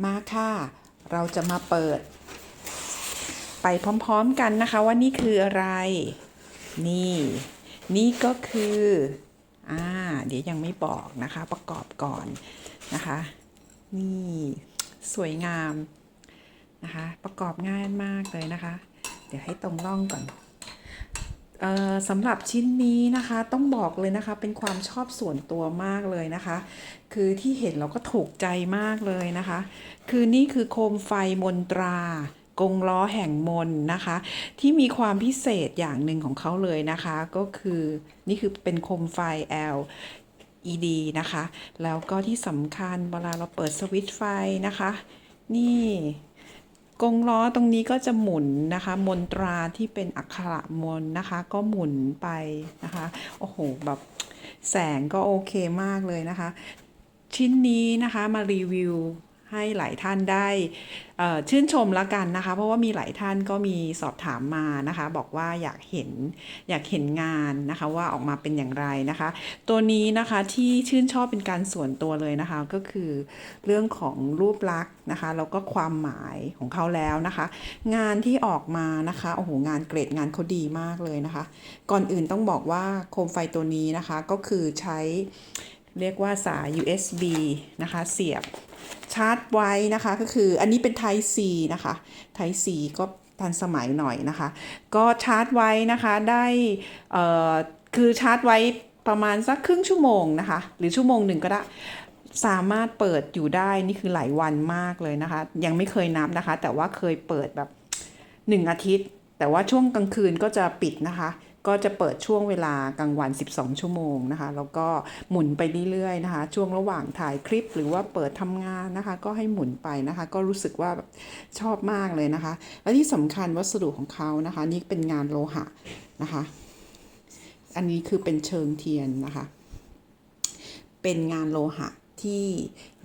มาค่ะ เราจะมาเปิด ไปพร้อมๆกันนะคะว่านี่คืออะไร นี่ นี่ก็คืออ่าเดี๋ยวยังไม่บอกนะคะประกอบก่อนนะคะ นี่สวยงามนะคะ ประกอบง่ายมากเลยนะคะ เดี๋ยวให้ตรงร่องก่อน สำหรับชิ้นนี้นะคะต้องบอกเลยนะคะเป็นความชอบส่วนตัวมากเลยนะคะ คือที่เห็นเราก็ถูกใจมากเลยนะคะ คือนี่คือโคมไฟมนตรากงล้อแห่งมนนะคะ ที่มีความพิเศษอย่างหนึ่งของเขาเลยนะคะ ก็คือนี่คือเป็นโคมไฟ L ED นะคะ แล้วก็ที่สำคัญเวลาเราเปิดสวิตช์ไฟนะคะ นี่ กงล้อตรงนี้ก็จะหมุนนะคะ มนตราที่เป็นอักขระมนนะคะ ก็หมุนไปนะคะ โอ้โห แบบแสงก็โอเคมากเลยนะคะ ชิ้นนี้นะคะมารีวิว ให้หลายท่านได้ชื่นชมล้วกันนะคะ เพราะว่ามีหลายท่านก็มีสอบถามมานะคะ บอกว่าอยากเห็นอยากเห็นงานนะคะว่าออกมาเป็นอย่างไรนะคะ ตัวนี้นะคะที่ชื่นชอบเป็นการส่วนตัวเลยนะคะ ก็คือเรื่องของรูปลักษณ์นะคะแล้วก็ความหมายของเขาแล้วนะคะ งานที่ออกมานะคะโอ้โหงานเกรดงานเขาดีมากเลยนะคะ ก่อนอื่นต้องบอกว่าโคมไฟตัวนี้นะคะก็คือใช้ เรียกว่าสาย USB นะคะ เสียบชาร์จไว้นะคะ ก็คืออันนี้เป็น Type C นะคะ Type C ก็ทันสมัยหน่อยนะคะ ก็ชาร์จไว้นะคะได้คือชาร์จไว้ประมาณสักครึ่งชั่วโมงนะคะ หรือชั่วโมงหนึ่งก็ได้สามารถเปิดอยู่ได้นี่คือหลายวันมากเลยนะคะ ยังไม่เคยนับนะคะ แต่ว่าเคยเปิดแบบหนึ่งอาทิตย์ แต่ว่าช่วงกลางคืนก็จะปิดนะคะ ก็จะเปิดช่วงเวลากลางวัน 12 ชั่วโมงนะคะ แล้วก็หมุนไปเรื่อยๆนะคะ ช่วงระหว่างถ่ายคลิปหรือว่าเปิดทำงานนะคะ ก็ให้หมุนไปนะคะ ก็รู้สึกว่าชอบมากเลยนะคะ และที่สำคัญวัสดุของเขานะคะ นี่เป็นงานโลหะนะคะ อันนี้คือเป็นเชิงเทียนนะคะ เป็นงานโลหะที่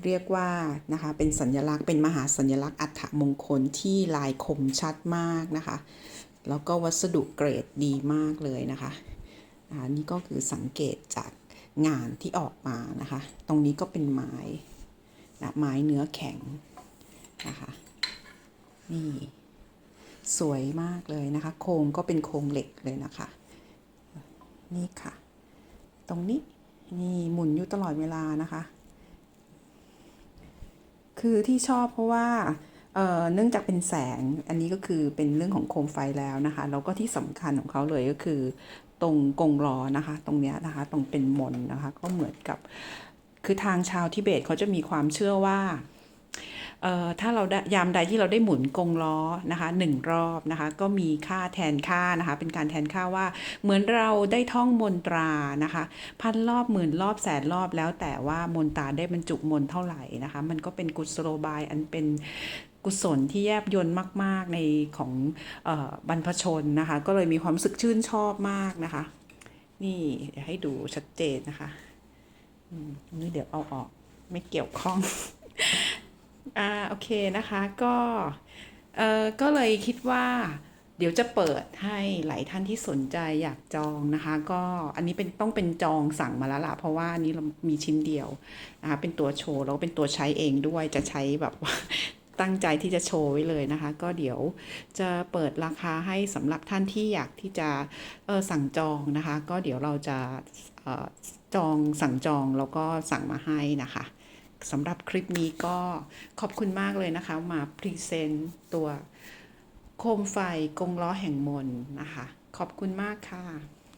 เรียกว่านะคะเป็นสัญลักษณ์เป็นมหาสัญลักษณ์อัฐมงคลที่ลายคมชัดมากนะคะ แล้วก็วัสดุเกรดดีมากเลยนะคะอันนี้ก็คือสังเกตจากงานที่ออกมานะคะ ตรงนี้ก็เป็นไม้นะไม้เนื้อแข็งนะคะนี่สวยมากเลยนะคะ โครงก็เป็นโครงเหล็กเลยนะคะ นี่ค่ะ ตรงนี้นี่หมุนอยู่ตลอดเวลานะคะ คือที่ชอบเพราะว่า เนื่องจากเป็นแสงอันนี้ก็คือเป็นเรื่องของโคมไฟแล้วนะคะแล้วก็ที่สำคัญของเขาเลยก็คือ ตรงกงล้อนะคะ ตรงเนี้ยนะคะ ตรงเป็นมนนะคะ ก็เหมือนกับ คือทางชาวทิเบตเขาจะมีความเชื่อว่าเอ่อถ้าเราได้ยามใดที่เราได้หมุนกงล้อนะคะหนึ่งรอบนะคะก็มีค่าแทนค่านะคะเป็นการแทนค่าว่าเหมือนเราได้ท่องมนตรานะคะพันรอบหมื่นรอบแสนรอบแล้วแต่ว่ามนตราได้บรรจุมนต์เท่าไหร่นะคะมันก็เป็นกุศโลบายอันเป็น กุศลที่แยบยนต์มาก ๆ ในของอบรรพชนนะคะ ก็เลยมีความสึกชื่นชอบมากนะคะ นี่เดี๋ยวให้ดูชัดเจนนะคะนี่เดี๋ยวเอาออกไม่เกี่ยวข้อง อ่าโอเคนะคะ ก็เออก็เลยคิดว่าเดี๋ยวจะเปิดให้หลายท่านที่สนใจอยากจองนะคะ ก็อันนี้เป็นต้องเป็นจองสั่งมาแล้วล่ะเพราะว่านี้เรามีชิ้นเดียวนะคะเป็นตัวโชว์แล้วก็เป็นตัวใช้เองด้วยจะใช้แบบ ตั้งใจที่จะโชว์ไว้เลยนะคะ ก็เดี๋ยวจะเปิดราคาให้สำหรับท่านที่อยากที่จะออสั่งจองนะคะ ก็เดี๋ยวเราจะออจองสั่งจองแล้วก็สั่งมาให้นะคะสำหรับคลิปนี้ก็ขอบคุณมากเลยนะคะ มาพรีเซนต์ตัวโคมไฟกงล้อแห่งมน์นะคะ ขอบคุณมากค่ะ